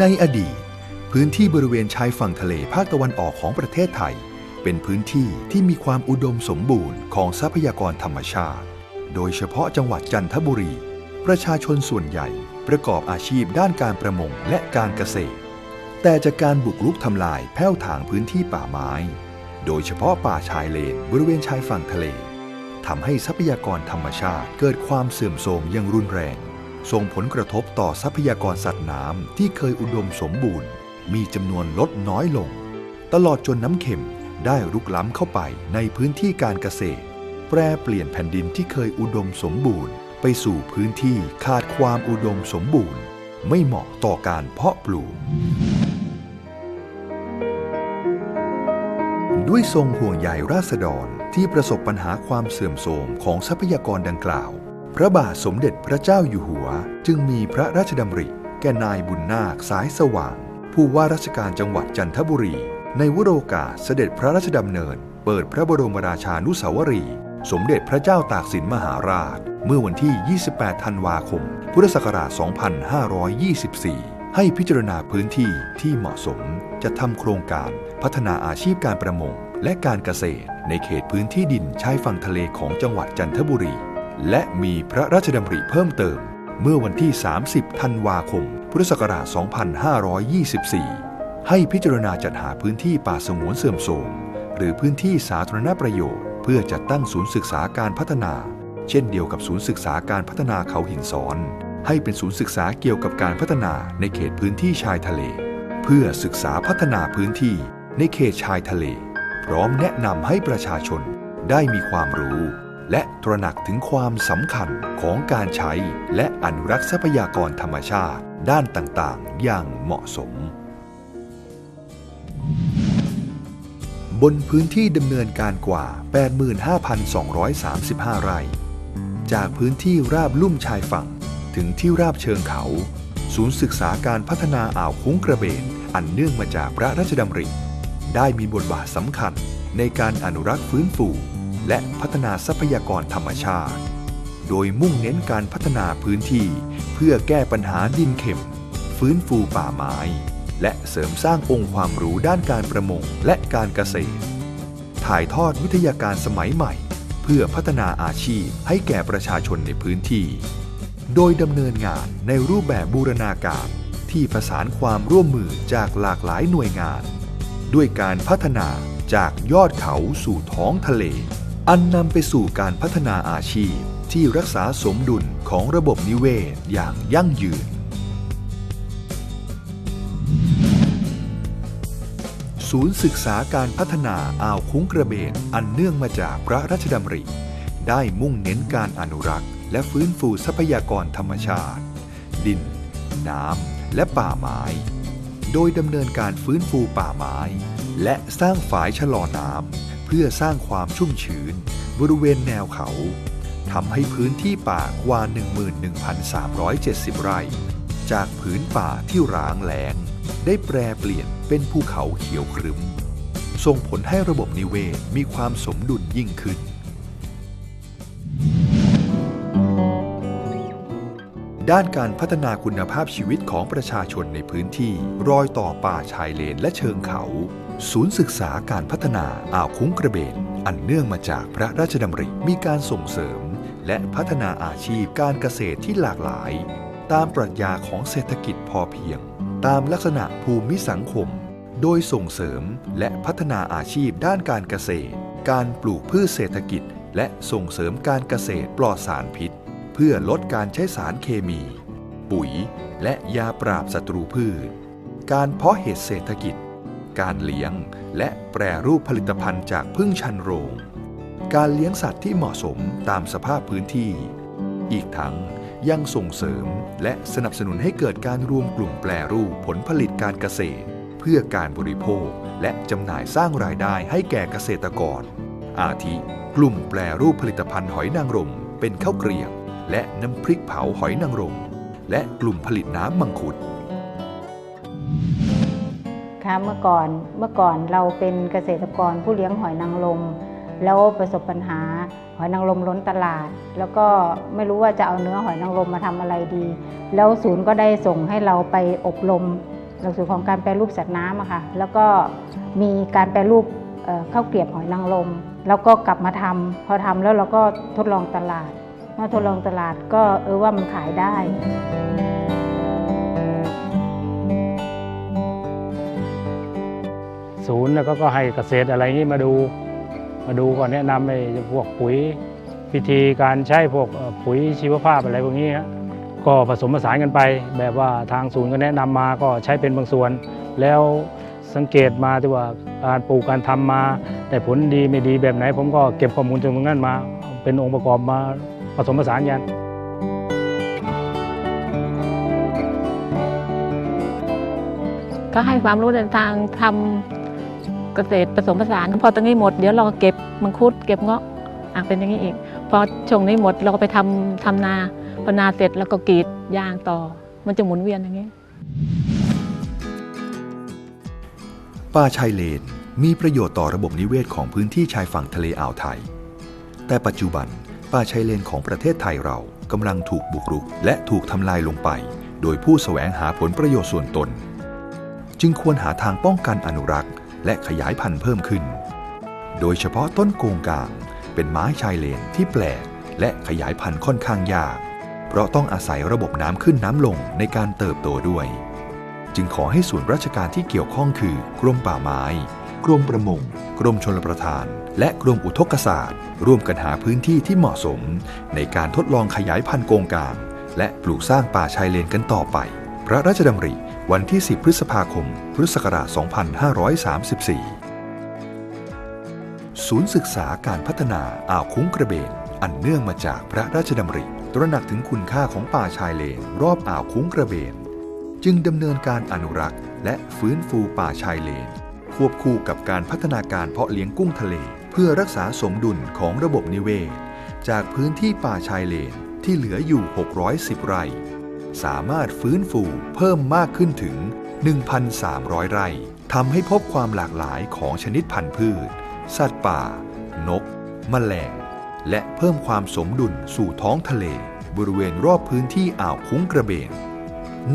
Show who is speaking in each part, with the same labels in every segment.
Speaker 1: ในอดีต พื้นที่บริเวณชายฝั่งทะเลภาคตะวันออกของประเทศไทย เป็นพื้นที่ที่มีความอุดมสมบูรณ์ของทรัพยากรธรรมชาติ โดยเฉพาะจังหวัดจันทบุรี ประชาชนส่วนใหญ่ประกอบอาชีพด้านการประมงและการเกษตร แต่จากการบุกรุกทำลายแผ้วถางพื้นที่ป่าไม้ โดยเฉพาะป่าชายเลนบริเวณชายฝั่งทะเลทำให้ทรัพยากรธรรมชาติเกิดความเสื่อมโทรมอย่างรุนแรง ส่งผลกระทบต่อทรัพยากรสัตว์น้ำที่เคยอุดมสมบูรณ์ มีจำนวนลดน้อยลง ตลอดจนน้ำเค็มได้รุกล้ำเข้าไปในพื้นที่การเกษตร แปรเปลี่ยนแผ่นดินที่เคยอุดมสมบูรณ์ ไปสู่พื้นที่ขาดความอุดมสมบูรณ์ ไม่เหมาะต่อการเพาะปลูก ด้วยทรงห่วงใยราษฎรที่ประสบปัญหาความเสื่อมโทรมของทรัพยากรดังกล่าว พระบาทสมเด็จพระเจ้าอยู่หัว จึงมีพระราชดำริแก่นายบุญนาคสายสว่าง ผู้ว่าราชการจังหวัดจันทบุรี ในวโรกาสเสด็จพระราชดำเนิน เปิดพระบรมราชานุสาวรีย์สมเด็จพระเจ้าตากสินมหาราช เมื่อวันที่ 28 ธันวาคม พุทธศักราช 2524 ให้พิจารณาพื้นที่ที่เหมาะสมจะทำโครงการพัฒนาอาชีพการประมงและการเกษตร ในเขตพื้นที่ดินชายฝั่งทะเลของจังหวัดจันทบุรี และมีพระราชดำริเพิ่มเติม เมื่อวันที่ 30 ธันวาคม พุทธศักราช 2524 ให้พิจารณาจัดหาพื้นที่ป่าสงวนเสื่อมโทรมหรือพื้นที่สาธารณประโยชน์ เพื่อจัดตั้งศูนย์ศึกษาการพัฒนา เช่นเดียวกับศูนย์ศึกษาการพัฒนาเขาหินซ้อน ให้เป็นศูนย์ศึกษาเกี่ยวกับการพัฒนาในเขตพื้นที่ชายทะเล เพื่อศึกษาพัฒนาพื้นที่ในเขตชายทะเล พร้อมแนะนำให้ประชาชนได้มีความรู้ และตระหนักถึงความสำคัญของการใช้และอนุรักษ์ทรัพยากรธรรมชาติ ด้านต่างๆ อย่างเหมาะสม บนพื้นที่ดำเนินการกว่า 85,235 ไร่ จากพื้นที่ราบลุ่มชายฝั่งถึงที่ราบเชิงเขา ศูนย์ศึกษาการพัฒนาอ่าวคุ้งกระเบน อันเนื่องมาจากพระราชดำริ ได้มีบทบาทสำคัญในการอนุรักษ์ฟื้นฟู และพัฒนาทรัพยากรธรรมชาติ โดยมุ่งเน้นการพัฒนาพื้นที่ เพื่อแก้ปัญหาดินเข็ม ฟื้นฟูป่าไม้ และเสริมสร้างองค์ความรู้ด้านการประมงและการเกษตร ถ่ายทอดวิทยาการสมัยใหม่ เพื่อพัฒนาอาชีพให้แก่ประชาชนในพื้นที่ โดยดำเนินงานในรูปแบบบูรณาการที่ผสานความร่วมมือจากหลากหลายหน่วยงาน ด้วยการพัฒนาจากยอดเขาสู่ท้องทะเล อันนำไปสู่การพัฒนาอาชีพที่รักษาสมดุลของระบบนิเวศอย่างยั่งยืน ศูนย์ศึกษาการพัฒนาอ่าวคุ้งกระเบนอันเนื่องมาจากพระราชดำริ ได้มุ่งเน้นการอนุรักษ์ และฟื้นฟูทรัพยากรธรรมชาติ ดิน น้ำ และป่าไม้ โดยดำเนินการฟื้นฟูป่าไม้ และสร้างฝายชะลอน้ำ เพื่อสร้างความชุ่มชื้น บริเวณแนวเขาทำให้พื้นที่ป่ากว่า 11,370 ไร่ จากผืนป่าที่ร้างแล้ง ได้แปรเปลี่ยนเป็นภูเขาเขียวครึ้ม ส่งผลให้ระบบนิเวศมีความสมดุลยิ่งขึ้น ด้านการพัฒนาคุณภาพชีวิตของประชาชนในพื้นที่ รอยต่อป่าชายเลนและเชิงเขา ศูนย์ศึกษาการพัฒนาอ่าวคุ้งกระเบน อันเนื่องมาจากพระราชดำริมีการส่งเสริม และพัฒนาอาชีพการเกษตรที่หลากหลาย ตามปรัชญาของเศรษฐกิจพอเพียง ตามลักษณะภูมิสังคม โดยส่งเสริมและพัฒนาอาชีพด้านการเกษตร การปลูกพืชเศรษฐกิจ และส่งเสริมการเกษตรปลอดสารพิษ เพื่อลดการใช้สารเคมี ปุ๋ย และยาปราบศัตรูพืช การเพาะเห็ดเศรษฐกิจ การเลี้ยง และแปรรูปผลิตภัณฑ์จากพึ่งชันโรง การเลี้ยงสัตว์ที่เหมาะสมตามสภาพพื้นที่ อีกทั้งยังส่งเสริมและสนับสนุนให้เกิดการรวมกลุ่มแปรรูปผลผลิตการเกษตร เพื่อการบริโภคและจำหน่ายสร้างรายได้ให้แก่เกษตรกร อาทิ กลุ่มแปรรูปผลิตภัณฑ์หอยนางรม เป็นข้าวเกรียบและน้ำพริกเผาหอยนางรม และกลุ่มผลิตน้ำมังคุด
Speaker 2: คะเมื่อก่อนเมื่อก่อนเราเป็นเกษตรกรผู้เลี้ยงหอยนางรมแล้วประสบปัญหาหอยนางรมล้นตลาด แล้วก็ไม่รู้ว่าจะเอาเนื้อหอยนางรมมาทำอะไรดี แล้วศูนย์ก็ได้ส่งให้เราไปอบรมหลักสูตรของการแปรรูปสัตว์น้ำอะค่ะแล้วก็มีการแปรรูปเข้าวเกรียบหอยนางรมแล้วก็กลับมาทำพอทำแล้วเราก็ทดลองตลาดเมื่อทดลองตลาดก็เออว่ามันขายได้
Speaker 3: ศูนย์แล้วก็ก็ให้เกษตรอะไรนี้มาดู มาดูก่อนแนะนำไอ้พวกปุ๋ยวิธีการใช้พวกปุ๋ยชีวภาพอะไรพวกนี้ก็ผสมผสานกันไป แบบว่าทางศูนย์ก็แนะนำมาก็ใช้เป็นบางส่วน แล้วสังเกตมาที่ว่าการปลูกการทำมา แต่ผลดีไม่ดีแบบไหน ผมก็เก็บข้อมูลจากตรงนั้นมา เป็นองค์ประกอบมาผสมผสานกัน
Speaker 4: ก็ให้ความรู้ในทางทำ เกษตรผสมผสานพอตรงนี้หมดเดี๋ยวเราก็เก็บมังคุดเก็บเงาะอะเป็นอย่างนี้อีก พอช่วงนี้หมดเราก็ไปทำทำนาพอนาเสร็จแล้วก็กรีดยางต่อ มันจะหมุนเวียนอย่างนี้
Speaker 1: ป่าชายเลนมีประโยชน์ต่อระบบนิเวศของพื้นที่ชายฝั่งทะเลอ่าวไทย แต่ปัจจุบันป่าชายเลนของประเทศไทยเรากำลังถูกบุกรุก และถูกทำลายลงไป โดยผู้แสวงหาผลประโยชน์ส่วนตน จึงควรหาทางป้องกันอนุรักษ์ และขยายพันธุ์เพิ่มขึ้น โดยเฉพาะต้นโกงกาง เป็นไม้ชายเลนที่แปลก และขยายพันธุ์ค่อนข้างยาก เพราะต้องอาศัยระบบน้ำขึ้นน้ำลงในการเติบโตด้วย จึงขอให้ส่วนราชการที่เกี่ยวข้องคือกรมป่าไม้ กรมประมง กรมชลประทาน และกรมอุทกศาสตร์ ร่วมกันหาพื้นที่ที่เหมาะสม ในการทดลองขยายพันธุ์โกงกาง และปลูกสร้างป่าชายเลนกันต่อไป พระราชดำริวันที่ 10 พฤษภาคม พุทธศักราช 2534 ศูนย์ศึกษาการพัฒนาอ่าวคุ้งกระเบน อันเนื่องมาจากพระราชดำริ ตระหนักถึงคุณค่าของป่าชายเลน รอบอ่าวคุ้งกระเบน จึงดำเนินการอนุรักษ์ และฟื้นฟูป่าชายเลน ควบคู่กับการพัฒนาการเพาะเลี้ยงกุ้งทะเล เพื่อรักษาสมดุลของระบบนิเวศ จากพื้นที่ป่าชายเลนที่เหลืออยู่ 610 ไร่ สามารถฟื้นฟูเพิ่มมากขึ้นถึง 1,300 ไร่ทำให้พบความหลากหลายของชนิดพันธุ์พืช สัตว์ป่า นกแมลง และเพิ่มความสมดุลสู่ท้องทะเล บริเวณรอบพื้นที่อ่าวคุ้งกระเบน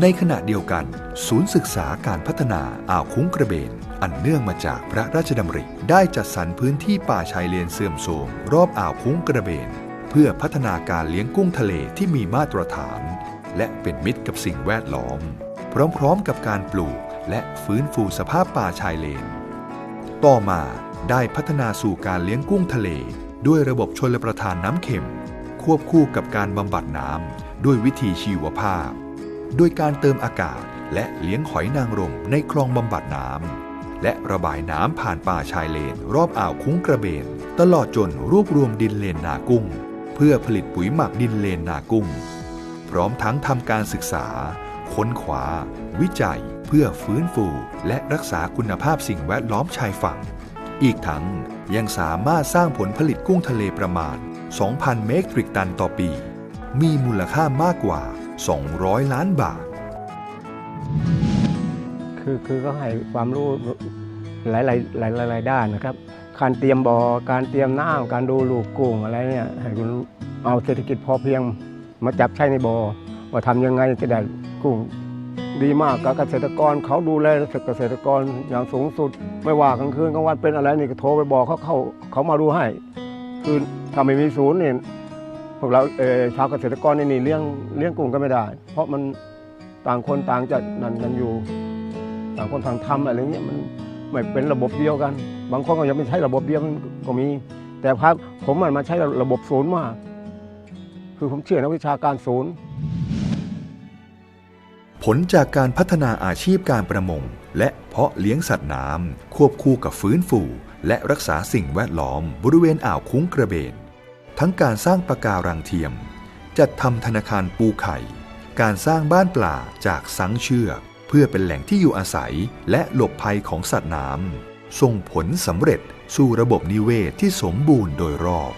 Speaker 1: ในขณะเดียวกัน ศูนย์ศึกษาการพัฒนาอ่าวคุ้งกระเบน อันเนื่องมาจากพระราชดำริ ได้จัดสรรพื้นที่ป่าชายเลนเสื่อมโทรมรอบอ่าวคุ้งกระเบน เพื่อพัฒนาการเลี้ยงกุ้งทะเลที่มีมาตรฐาน และเป็นมิตรกับสิ่งแวดล้อม พร้อมๆกับการปลูกและฟื้นฟูสภาพป่าชายเลน ต่อมาได้พัฒนาสู่การเลี้ยงกุ้งทะเล ด้วยระบบชลประทานน้ำเค็ม ควบคู่กับการบำบัดน้ำด้วยวิธีชีวภาพ โดยการเติมอากาศและเลี้ยงหอยนางรมในคลองบำบัดน้ำและระบายน้ำผ่านป่าชายเลน รอบอ่าวคุ้งกระเบน ตลอดจนรวบรวมดินเลนนากุ้ง เพื่อผลิตปุ๋ยหมักดินเลนนากุ้ง พร้อมทั้งทำการศึกษา ค้นคว้าวิจัย เพื่อฟื้นฟู และรักษาคุณภาพสิ่งแวดล้อมชายฝั่ง อีกทั้งยังสามารถสร้างผลผลิตกุ้งทะเลประมาณ 2,000 เมตริกตันต่อปี มีมูลค่ามากกว่า 200 ล้านบาท
Speaker 5: คือคือก็ให้ความรู้หลายหลายหลายหลายหลายด้านนะครับ การเตรียมบอ่อการเตรียมน้ำการดูลูกกุ้งอะไรเนี่ยให้คุณเอาเศรษฐกิจพอเพียง มาจับใช้ในบอ่อว่าทำยังไงจะได้กุ้งดีมากกับเกษตรกรเขาดูแลเกษตรกรอย่างสูงสุด ไม่ว่ากลางคืนกลางวันเป็นอะไรนี่ก็โทรไปบอกเขาเขาเขามาดูให้ คือถ้าไม่มีศูนย์เนี่ยพวกเราเออชาวเกษตรกรนี่นี่เลี้ยงเลี้ยงกุ้งก็ไม่ได้ เพราะมันต่างคนต่างจะนั่นกันอยู่ ต่างคนต่างทำอะไรเงี้ยมันไม่เป็นระบบเดียวกัน บางคนก็ยังไม่ใช้ระบบเดียวมันก็มี แต่ครับผมมันมาใช้ระบบศูนย์มาก คือผมเชื่อนักวิชาการศูนย์
Speaker 1: ผลจากการพัฒนาอาชีพการประมง และเพาะเลี้ยงสัตว์น้ำควบคู่กับฟื้นฟู และรักษาสิ่งแวดล้อมบริเวณอ่าวคุ้งกระเบน ทั้งการสร้างปะการังเทียม จัดทำธนาคารปูไข่ การสร้างบ้านปลาจากสังเชือก เพื่อเป็นแหล่งที่อยู่อาศัย และหลบภัยของสัตว์น้ำส่งผลสำเร็จสู่ระบบนิเวศที่สมบูรณ์โดยรอบ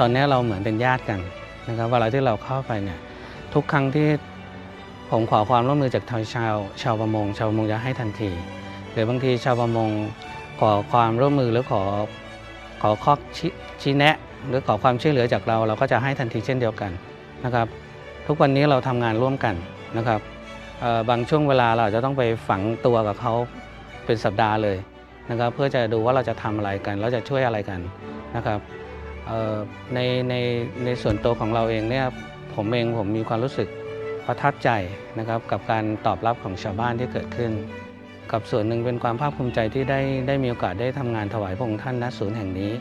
Speaker 6: ตอนนี้เราเหมือนเป็นญาติกันนะครับเวลาที่เราเข้าไปเนี่ยทุกครั้งที่ผมขอความร่วมมือจากทางชาวชาวประมง ชาวประมงจะให้ทันทีหรือบางทีชาวประมงขอความร่วมมือหรือขอขอข้อชี้ชี้แนะ หรือขอความช่วยเหลือจากเรา เราก็จะให้ทันทีเช่นเดียวกันนะครับ ทุกวันนี้เราทำงานร่วมกันนะครับบางช่วงเวลาเราจะต้องไปฝังตัวกับเขาเป็นสัปดาห์เลยนะครับ เพื่อจะดูว่าเราจะทำอะไรกันแล้วจะช่วยอะไรกันนะครับ ในในในส่วนตัวของเราเองเนี่ยผมเองผมมีความรู้สึกประทับใจนะครับกับการตอบรับของชาวบ้านที่เกิดขึ้น กับส่วนหนึ่งเป็นความภาคภูมิใจที่ได้ได้มีโอกาสได้ทำงานถวายพระองค์ท่านณศูนย์แห่งนี้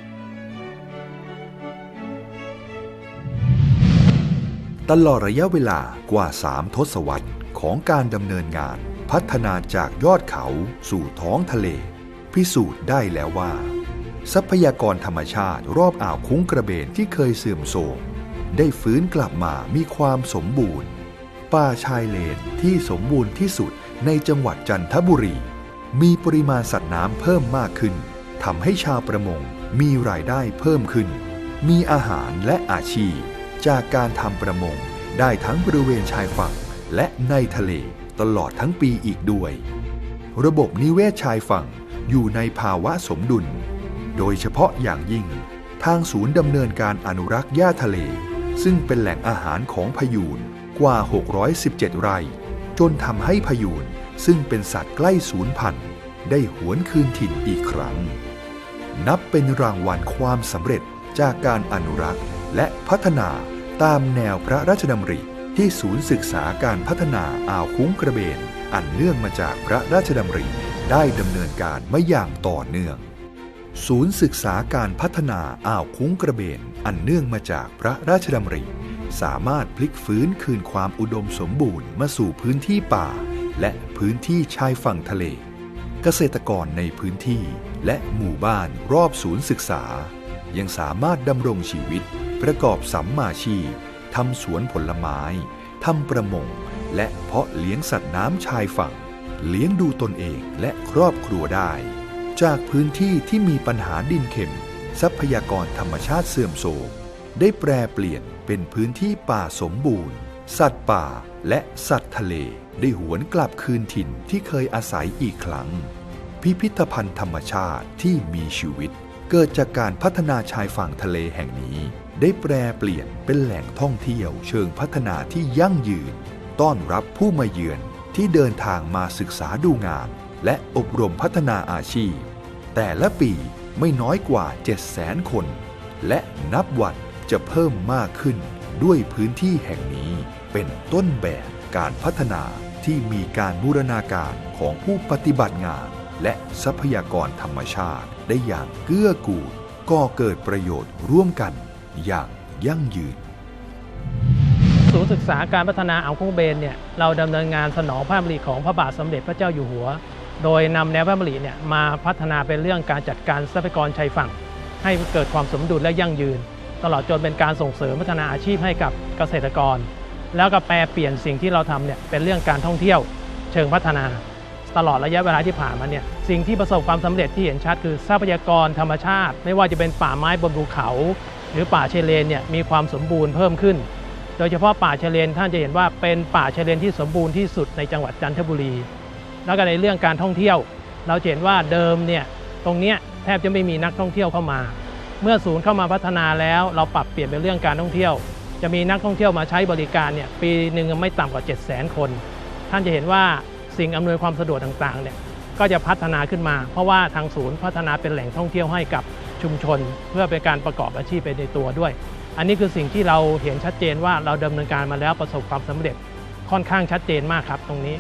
Speaker 1: ตลอดระยะเวลากว่า 3 ทศวรรษของการดำเนินงาน พัฒนาจากยอดเขาสู่ท้องทะเล พิสูจน์ได้แล้วว่า ทรัพยากรธรรมชาติรอบอ่าวคุ้งกระเบนที่เคยเสื่อมโทรมได้ฟื้นกลับมามีความสมบูรณ์ ป่าชายเลนที่สมบูรณ์ที่สุดในจังหวัดจันทบุรี มีปริมาณสัตว์น้ำเพิ่มมากขึ้นทำให้ชาวประมงมีรายได้เพิ่มขึ้น มีอาหารและอาชีพ จากการทำประมงได้ทั้งบริเวณชายฝั่งและในทะเลตลอดทั้งปีอีกด้วย ระบบนิเวศชายฝั่งอยู่ในภาวะสมดุล โดยเฉพาะอย่างยิ่ง ทางศูนย์ดำเนินการอนุรักษ์หญ้าทะเล ซึ่งเป็นแหล่งอาหารของพยูนกว่า 617 ไร่ จนทำให้พยูนซึ่งเป็นสัตว์ใกล้สูญพันธุ์ได้หวนคืนถิ่นอีกครั้ง นับเป็นรางวัลความสำเร็จจากการอนุรักษ์และพัฒนาตามแนวพระราชดำริที่ศูนย์ศึกษาการพัฒนาอ่าวคุ้งกระเบน อันเนื่องมาจากพระราชดำริได้ดำเนินการมาอย่างต่อเนื่อง ศูนย์ศึกษาการพัฒนาอ่าวคุ้งกระเบน อันเนื่องมาจากพระราชดำริ สามารถพลิกฟื้นคืนความอุดมสมบูรณ์มาสู่พื้นที่ป่า และพื้นที่ชายฝั่งทะเล เกษตรกรในพื้นที่และหมู่บ้านรอบศูนย์ศึกษา ยังสามารถดำรงชีวิต ประกอบสัมมาชีพทำสวนผลไม้ทำประมง และเพาะเลี้ยงสัตว์น้ำชายฝั่ง เลี้ยงดูตนเองและครอบครัวได้ จากพื้นที่ที่มีปัญหาดินเค็ม ทรัพยากรธรรมชาติเสื่อมโทรมได้แปรเปลี่ยนเป็นพื้นที่ป่าสมบูรณ์ สัตว์ป่าและสัตว์ทะเลได้หวนกลับคืนถิ่นที่เคยอาศัยอีกครั้ง พิพิธภัณฑ์ธรรมชาติที่มีชีวิต เกิดจากการพัฒนาชายฝั่งทะเลแห่งนี้ ได้แปรเปลี่ยนเป็นแหล่งท่องเที่ยวเชิงพัฒนาที่ยั่งยืน ต้อนรับผู้มาเยือนที่เดินทางมาศึกษาดูงาน และอบรมพัฒนาอาชีพ แต่ละปีไม่น้อยกว่า 700,000 คน และนับวันจะเพิ่มมากขึ้นด้วยพื้นที่แห่งนี้เป็นต้นแบบการพัฒนาที่มีการบูรณาการของผู้ปฏิบัติงาน และทรัพยากรธรรมชาติได้อย่างเกื้อกูลก่อเกิดประโยชน์ร่วมกันอย่างยั่งยืน
Speaker 7: ศูนย์ศึกษาการพัฒนาอ่าวคุ้งเบนเนี่ยเราดำเนินงานสนองพระดำริของพระบาทสมเด็จพระเจ้าอยู่หัว โดยนำแนวพระดำริเนี่ยมาพัฒนาเป็นเรื่องการจัดการทรัพยากรชายฝั่ง ให้เกิดความสมดุลและยั่งยืน ตลอดจนเป็นการส่งเสริมพัฒนาอาชีพให้กับเกษตรกร แล้วก็แปลเปลี่ยนสิ่งที่เราทำเนี่ยเป็นเรื่องการท่องเที่ยวเชิงพัฒนา ตลอดระยะเวลาที่ผ่านมาเนี่ยสิ่งที่ประสบความสำเร็จที่เห็นชัดคือทรัพยากรธรรมชาติ ไม่ว่าจะเป็นป่าไม้บนภูเขา หรือป่าชายเลนเนี่ยมีความสมบูรณ์เพิ่มขึ้น โดยเฉพาะป่าชายเลนท่านจะเห็นว่าเป็นป่าชายเลนที่สมบูรณ์ที่สุดในจังหวัดจันทบุรี แล้วก็ในเรื่องการท่องเที่ยว เราเห็นว่าเดิมเนี่ยตรงเนี้ยแทบจะไม่มีนักท่องเที่ยวเข้ามา เมื่อศูนย์เข้ามาพัฒนาแล้ว เราปรับเปลี่ยนเป็นเรื่องการท่องเที่ยว จะมีนักท่องเที่ยวมาใช้บริการเนี่ยปีหนึ่งไม่ต่ำกว่า 7 0 0 0 0 0 คน ท่านจะเห็นว่าสิ่งอำนวยความสะดวกต่างๆเนี่ยก็จะพัฒนาขึ้นมา เพราะว่าทางศูนย์พัฒนาเป็นแหล่งท่องเที่ยวให้กับชุมชน เพื่อเป็นการประกอบอาชีพไปในตัวด้วย อันนี้คือสิ่งที่เราเห็นชัดเจนว่าเราดำเนินการมาแล้วประสบความสำเร็จค่อนข้างชัดเจนมากครับตรงนี้